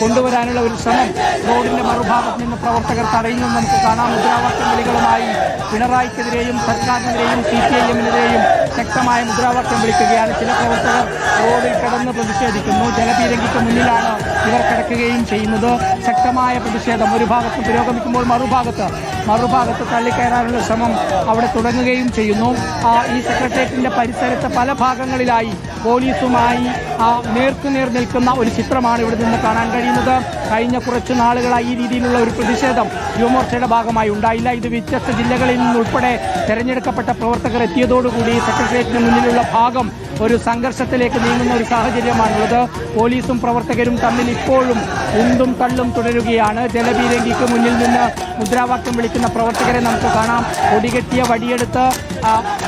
കൊണ്ടുവരാനുള്ള ഒരു ശ്രമം റോഡിന്റെ മറുഭാഗത്ത് നിന്ന് പ്രവർത്തകർ തടയുന്നു നമുക്ക് കാണാം. മുദ്രാവാക്യം വിളികളുമായി പിണറായിക്കെതിരെയും സർക്കാരിനെതിരെയും സി പി ഐ എമ്മിനെതിരെയും ശക്തമായ മുദ്രാവാക്യം വിളിക്കുകയാണ്. ചില പ്രവർത്തകർ റോഡിൽ കിടന്ന് പ്രതിഷേധിക്കുന്നു. ജലപീരങ്കിക്ക് മുന്നിലാണ് ഇവർ കിടക്കുകയും ചെയ്യുന്നത്. ശക്തമായ പ്രതിഷേധം ഒരു ഭാഗത്ത് പുരോഗമിക്കുമ്പോൾ മറുഭാഗത്ത് മറുഭാഗത്ത് തള്ളിക്കയറാനുള്ള ശ്രമം അവിടെ തുടങ്ങുകയും ചെയ്യുന്നു. ഈ സെക്രട്ടേറിയറ്റിന്റെ പരിസരത്ത് പല ഭാഗങ്ങളിലായി പോലീസുമായി നേർക്കുനേർ നിൽക്കുന്ന ഒരു ചിത്രമാണ് ഇവിടെ നിന്ന് കാണാൻ കഴിയുന്നത്. കഴിഞ്ഞ കുറച്ച് നാളുകളായി ഈ രീതിയിലുള്ള ഒരു പ്രതിഷേധം യുവമോർച്ചയുടെ ഭാഗമായി ഉണ്ടായില്ല. ഇത് വ്യത്യസ്ത ജില്ലകളിൽ നിന്നുൾപ്പെടെ തെരഞ്ഞെടുക്കപ്പെട്ട പ്രവർത്തകർ എത്തിയതോടുകൂടി സെക്രട്ടേറിയറ്റിന് മുന്നിലുള്ള ഭാഗം ഒരു സംഘർഷത്തിലേക്ക് നീങ്ങുന്ന ഒരു സാഹചര്യമാണുള്ളത്. പോലീസും പ്രവർത്തകരും തമ്മിൽ ഇപ്പോഴും ഉന്തും തള്ളും തുടരുകയാണ്. ജലപീരങ്കിക്ക് മുന്നിൽ നിന്ന് മുദ്രാവാക്യം വിളിക്കുന്ന പ്രവർത്തകരെ നമുക്ക് കാണാം. ഒടികെട്ടിയ വടിയെടുത്ത്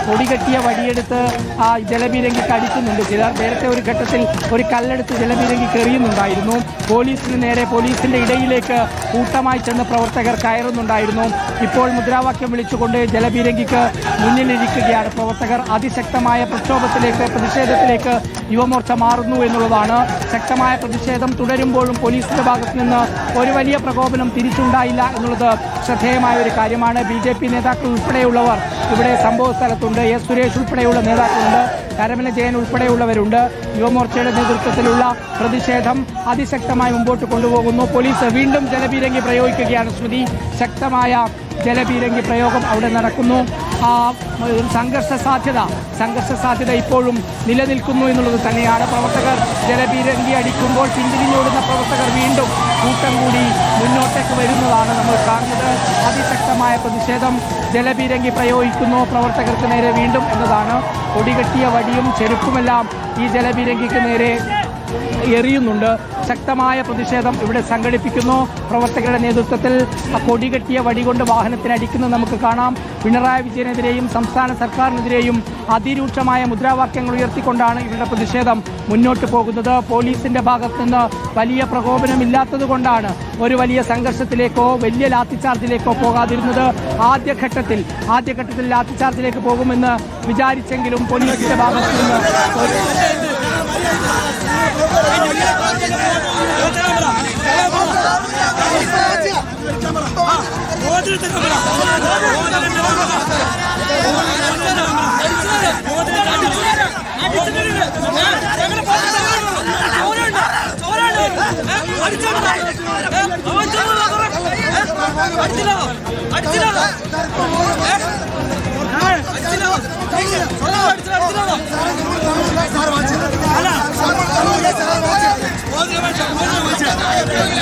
ആ, കൊടികെട്ടിയ വടിയെടുത്ത് ആ ജലപീരങ്കിക്ക് അടിക്കുന്നുണ്ട് ചിലർ നേരത്തെ ഒരു ഘട്ടത്തിൽ ഒരു കല്ലെടുത്ത് ജലപീരങ്കി കെറിയുന്നുണ്ടായിരുന്നു പോലീസിന് നേരെ പോലീസിന്റെ ഇടയിലേക്ക് കൂട്ടമായി ചെന്ന് പ്രവർത്തകർ കയറുന്നുണ്ടായിരുന്നു. ഇപ്പോൾ മുദ്രാവാക്യം വിളിച്ചുകൊണ്ട് ജലപീരങ്കിക്ക് മുന്നിലിരിക്കുകയാണ് പ്രവർത്തകർ. അതിശക്തമായ പ്രക്ഷോഭത്തിലേക്ക് പ്രതിഷേധത്തിലേക്ക് യുവമോർച്ച മാറുന്നു എന്നുള്ളതാണ് ശക്തമായ പ്രതിഷേധം തുടരുമ്പോഴും പോലീസിന്റെ ഭാഗത്ത് നിന്ന് ഒരു വലിയ പ്രകോപനം തിരിച്ചുണ്ടായില്ല എന്നുള്ളത് ശ്രദ്ധേയമായ ഒരു കാര്യമാണ്. ബി നേതാക്കൾ ഉൾപ്പെടെയുള്ളവർ ഇവിടെ സംഭവ സ്ഥലത്തുണ്ട് എസ് സുരേഷ് ഉൾപ്പെടെയുള്ള നേതാക്കളുണ്ട്. കരമന ജയൻ ഉൾപ്പെടെയുള്ളവരുണ്ട്. യുവമോർച്ചയുടെ നേതൃത്വത്തിലുള്ള പ്രതിഷേധം അതിശക്തമായി മുമ്പോട്ട് കൊണ്ടുപോകുന്നു. പോലീസ് വീണ്ടും ജലപീരങ്കി പ്രയോഗിക്കുകയാണ് ശ്രുതി. ശക്തമായ ജലപീരങ്കി പ്രയോഗം അവിടെ നടക്കുന്നു. സംഘർഷ സാധ്യത സംഘർഷ സാധ്യത ഇപ്പോഴും നിലനിൽക്കുന്നു എന്നുള്ളത് തന്നെയാണ്. പ്രവർത്തകർ ജലപീരങ്കി അടിക്കുമ്പോൾ പിന്തിരിഞ്ഞോടുന്ന പ്രവർത്തകർ വീണ്ടും കൂട്ടം കൂടി മുന്നോട്ടേക്ക് വരുന്നതാണ് നമ്മൾ കാണുന്നത്. അതിശക്തമായ പ്രതിഷേധം ജലപീരങ്കി പ്രയോഗിക്കുന്നു. പ്രവർത്തകർക്ക് നേരെ വീണ്ടും എന്നതാണ്. ഒടികെട്ടിയ വടിയും ചെരുപ്പുമെല്ലാം ഈ ജലപീരങ്കിക്ക് നേരെ എറിയുന്നുണ്ട്. ശക്തമായ പ്രതിഷേധം ഇവിടെ സംഘടിപ്പിക്കുന്നു. പ്രവർത്തകരുടെ നേതൃത്വത്തിൽ കൊടികെട്ടിയ വടികൊണ്ട് വാഹനത്തിന് അടിക്കുന്നത് നമുക്ക് കാണാം. പിണറായി വിജയനെതിരെയും സംസ്ഥാന സർക്കാരിനെതിരെയും അതിരൂക്ഷമായ മുദ്രാവാക്യങ്ങൾ ഉയർത്തിക്കൊണ്ടാണ് ഇവരുടെ പ്രതിഷേധം മുന്നോട്ട് പോകുന്നത്. പോലീസിന്റെ ഭാഗത്ത് നിന്ന് വലിയ പ്രകോപനമില്ലാത്തത് കൊണ്ടാണ് ഒരു വലിയ സംഘർഷത്തിലേക്കോ വലിയ ലാത്തിച്ചാർജിലേക്കോ പോകാതിരുന്നത്. ആദ്യഘട്ടത്തിൽ ആദ്യഘട്ടത്തിൽ ലാത്തിച്ചാർജിലേക്ക് പോകുമെന്ന് വിചാരിച്ചെങ്കിലും പോലീസിന്റെ ഭാഗത്ത് നിന്ന്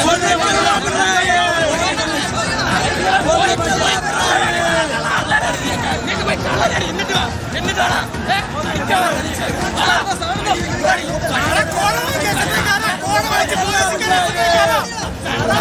ഒരു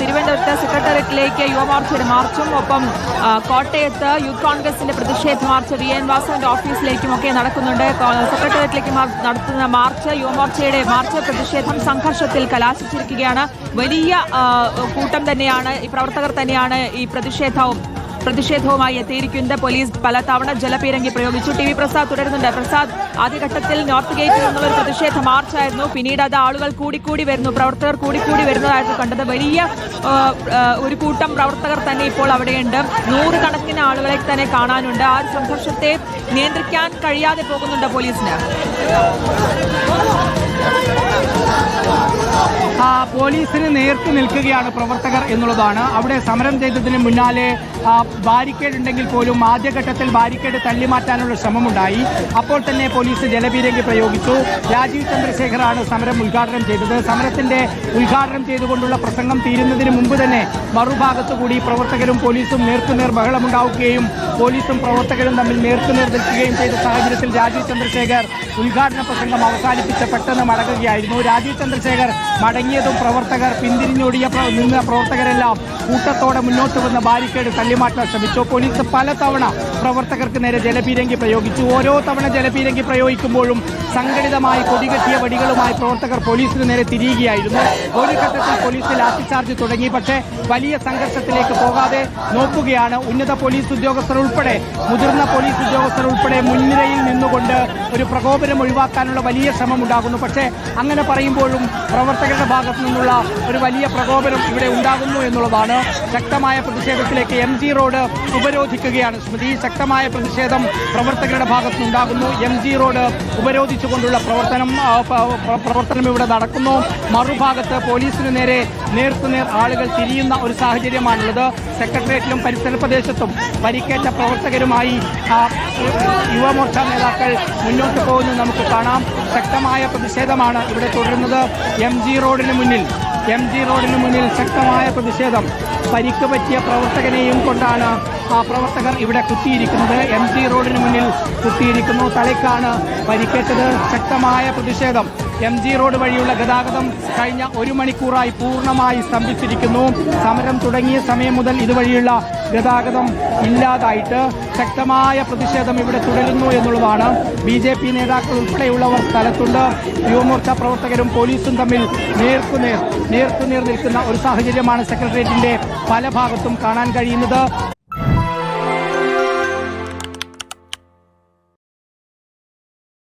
തിരുവനന്തപുരത്ത് സെക്രട്ടേറിയറ്റിലേക്ക് യുവമോർച്ചയുടെ മാർച്ചും ഒപ്പം കോട്ടയത്ത് യൂത്ത് കോൺഗ്രസിന്റെ പ്രതിഷേധ മാർച്ച് വി. എൻ. വാസവന്റെ ഓഫീസിലേക്കും ഒക്കെ നടക്കുന്നുണ്ട്. സെക്രട്ടേറിയറ്റിലേക്ക് നടത്തുന്ന മാർച്ച് യുവമോർച്ചയുടെ മാർച്ച് പ്രതിഷേധം സംഘർഷത്തിൽ കലാശിച്ചിരിക്കുകയാണ്. വലിയ കൂട്ടം തന്നെയാണ് ഈ പ്രവർത്തകർ തന്നെയാണ് ഈ പ്രതിഷേധവും പ്രതിഷേധവുമായി എത്തിയിരിക്കുന്നത് പോലീസ്. പലതവണ ജലപീരങ്കി പ്രയോഗിച്ചു. ടി വി പ്രസാദ് തുടരുന്നുണ്ട്. പ്രസാദ് ആദ്യഘട്ടത്തിൽ നോർത്ത് ഗേറ്റിൽ നിന്നുള്ള ഒരു പ്രതിഷേധ മാർച്ചായിരുന്നു. പിന്നീട് അത് ആളുകൾ കൂടിക്കൂടി വരുന്നു. പ്രവർത്തകർ കൂടിക്കൂടി വരുന്നതായിരുന്നു കണ്ടത് വലിയ ഒരു കൂട്ടം പ്രവർത്തകർ തന്നെ ഇപ്പോൾ അവിടെയുണ്ട്. നൂറുകണക്കിന് ആളുകളെ തന്നെ കാണാനുണ്ട്. ആ സംഘർഷത്തെ നിയന്ത്രിക്കാൻ കഴിയാതെ പോകുന്നുണ്ട് പോലീസിന്. പോലീസിന് നേർക്ക് നിൽക്കുകയാണ് പ്രവർത്തകർ എന്നുള്ളതാണ്. അവിടെ സമരം ചെയ്തതിന് മുന്നാലെ ബാരിക്കേഡ് ഉണ്ടെങ്കിൽ പോലും ആദ്യഘട്ടത്തിൽ ബാരിക്കേഡ് തള്ളിമാറ്റാനുള്ള ശ്രമമുണ്ടായി. അപ്പോൾ തന്നെ പോലീസ് ജലപീരങ്കി പ്രയോഗിച്ചു. രാജീവ് ചന്ദ്രശേഖറാണ് സമരം ഉദ്ഘാടനം ചെയ്തത്. സമരത്തിന്റെ ഉദ്ഘാടനം ചെയ്തുകൊണ്ടുള്ള പ്രസംഗം തീരുന്നതിന് മുമ്പ് തന്നെ മറുഭാഗത്തുകൂടി പ്രവർത്തകരും പോലീസും നേർക്കുനേർ ബഹളമുണ്ടാവുകയും പോലീസും പ്രവർത്തകരും തമ്മിൽ നേർക്കുനേർ നിൽക്കുകയും ചെയ്ത സാഹചര്യത്തിൽ രാജീവ് ചന്ദ്രശേഖർ ഉദ്ഘാടന പ്രസംഗം അവസാനിപ്പിച്ച് പെട്ടെന്ന് മടങ്ങുകയായിരുന്നു. രാജീവ് ചന്ദ്രശേഖർ മടങ്ങിയതും പ്രവർത്തകർ പിന്തിരിഞ്ഞോടിയ നിന്ന പ്രവർത്തകരെല്ലാം കൂട്ടത്തോടെ മുന്നോട്ട് വന്ന ബാരിക്കേഡ് തള്ളിമാറ്റാൻ ശ്രമിച്ചു. പോലീസ് പലതവണ പ്രവർത്തകർക്ക് നേരെ ജലപീരങ്കി പ്രയോഗിച്ചു. ഓരോ തവണ ജലപീരങ്കി പ്രയോഗിക്കുമ്പോഴും സംഘടിതമായി കൊടികെട്ടിയ വടികളുമായി പ്രവർത്തകർ പോലീസിന് നേരെ തിരിയുകയായിരുന്നു. ഒരു ഘട്ടത്തിൽ പോലീസ് ലാത്തിചാർജ് തുടങ്ങി. പക്ഷേ വലിയ സംഘർഷത്തിലേക്ക് പോകാതെ നോക്കുകയാണ്. ഉന്നത പോലീസ് ഉദ്യോഗസ്ഥർ ഉൾപ്പെടെ മുതിർന്ന പോലീസ് ഉദ്യോഗസ്ഥർ ഉൾപ്പെടെ മുൻനിരയിൽ നിന്നുകൊണ്ട് ഒരു പ്രകോപനം ഒഴിവാക്കാനുള്ള വലിയ ശ്രമം ഉണ്ടാകുന്നു പക്ഷേ അങ്ങനെ പറയുമ്പോഴും പ്രവർത്തകരുടെ ഭാഗത്തു നിന്നുള്ള ഒരു വലിയ പ്രകോപനം ഇവിടെ ഉണ്ടാകുന്നു എന്നുള്ളതാണ് ശക്തമായ പ്രതിഷേധത്തിലേക്ക് എം ജി റോഡ് ഉപരോധിക്കുകയാണ്. സ്മൃതി ശക്തമായ പ്രതിഷേധം പ്രവർത്തകരുടെ ഭാഗത്തു നിന്നുണ്ടാകുന്നു. എം ജി റോഡ് ഉപരോധിച്ചുകൊണ്ടുള്ള പ്രവർത്തനം പ്രവർത്തനം ഇവിടെ നടക്കുന്നു. മറുഭാഗത്ത് പോലീസിന് നേരെ നേർക്കുനേർ ആളുകൾ തിരിയുന്ന ഒരു സാഹചര്യമാണുള്ളത്. സെക്രട്ടേറിയറ്റിലും പരിസര പ്രദേശത്തും പരിക്കേറ്റ പ്രവർത്തകരുമായി യുവമോർച്ച നേതാക്കൾ മുന്നോട്ട് പോകുന്നത് നമുക്ക് കാണാം. ശക്തമായ പ്രതിഷേധമാണ് ഇവിടെ തുടരുന്നത്. എം ജി റോഡിന് മുന്നിൽ എം ജി റോഡിന് മുന്നിൽ ശക്തമായ പ്രതിഷേധം. പരിക്ക് പറ്റിയ പ്രവർത്തകനെയും കൊണ്ടാണ് ആ പ്രവർത്തകർ ഇവിടെ കുത്തിയിരിക്കുന്നത്. എം ജി റോഡിന് മുന്നിൽ കുത്തിയിരിക്കുന്നു. തലയ്ക്കാണ് പരിക്കേറ്റത്. ശക്തമായ പ്രതിഷേധം. എം ജി റോഡ് വഴിയുള്ള ഗതാഗതം കഴിഞ്ഞ ഒരു മണിക്കൂറായി പൂർണമായി സ്തംഭിച്ചിരിക്കുന്നു. സമരം തുടങ്ങിയ സമയം മുതൽ ഇതുവഴിയുള്ള ഗതാഗതം ഇല്ലാതായിട്ട് ശക്തമായ പ്രതിഷേധം ഇവിടെ തുടരുന്നു എന്നുള്ളതാണ്. ബി ജെ പി നേതാക്കൾ ഉൾപ്പെടെയുള്ളവർ സ്ഥലത്തുണ്ട്. യുവമോർച്ച പ്രവർത്തകരും പോലീസും തമ്മിൽ നേർക്കുനേർ നേർക്കുനേർ നിൽക്കുന്ന ഒരു സാഹചര്യമാണ് സെക്രട്ടേറിയറ്റിന്റെ പല ഭാഗത്തും കാണാൻ കഴിയുന്നത്.